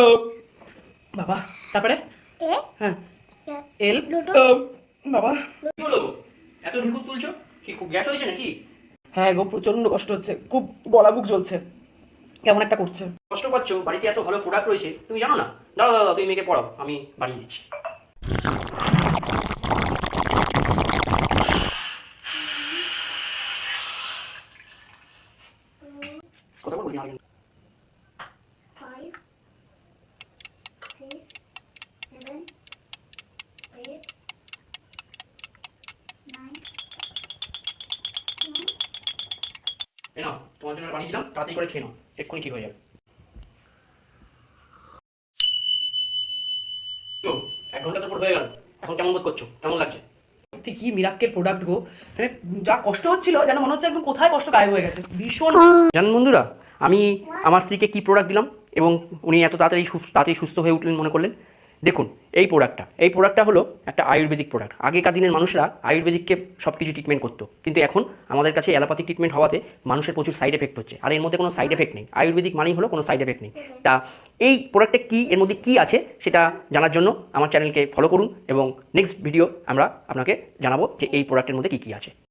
ও বাবা তারপরে? এ? হ্যাঁ। এল? ও বাবা। কি এত ঢুকুর তুলছো? কি খুব গ্যাস হয়েছে নাকি? হ্যাঁ গো প্রচণ্ড কষ্ট হচ্ছে। খুব গলা বুক জ্বলছে। কেমন একটা করছে। কষ্ট পাচ্ছ? বাড়িতে এত ভালো প্রোডাক্ট রয়েছে। তুমি জানো না? দাঁড়াও দাঁড়াও তুমি মেয়েকে পড়াও। আমি বাড়িয়ে দিচ্ছি কথা বলবি না এ নাও তোমার জন্য বানিয়ে দিলাম তাড়াতাড়ি করে খেয়ে নাও এক্ষুনি ঠিক হয়ে যাবে। এক ঘণ্টা তো হয়ে গেল এখন কেমন বোধ করছ? কেমন লাগছে? সত্যি কি মিরাক্কের প্রোডাক্ট গো। মানে যা কষ্ট হচ্ছিল যেন মনে হচ্ছে একদম কোথায় কষ্ট গায়েব হয়ে গেছে। ভীষণ জানেন বন্ধুরা আমি আমার স্ত্রীকে কি প্রোডাক্ট দিলাম? এবং উনি এত তাড়াতাড়ি তাড়াতাড়ি সুস্থ হয়ে উঠলেন মনে করলেন? দেখুন, এই প্রোডাক্টটা এই প্রোডাক্টটা হলো একটা আয়ুর্বেদিক প্রোডাক্ট আগেকার দিনের মানুষরা আয়ুর্বেদিককে সব কিছু ট্রিটমেন্ট করতো। কিন্তু এখন আমাদের কাছে অ্যালোপ্যাথিক ট্রিটমেন্ট হওয়াতে মানুষের প্রচুর সাইড এফেক্ট হচ্ছে। আর এর মধ্যে কোনো সাইড এফেক্ট নেই। আয়ুর্বেদিক মানেই হলো কোনো সাইড এফেক্ট নেই। তা এই প্রোডাক্টটা কী, এর মধ্যে কী আছে সেটা জানার জন্য আমার চ্যানেলকে ফলো করুন এবং নেক্সট ভিডিও আমরা আপনাকে জানাব যে এই প্রোডাক্টের মধ্যে কী কী আছে।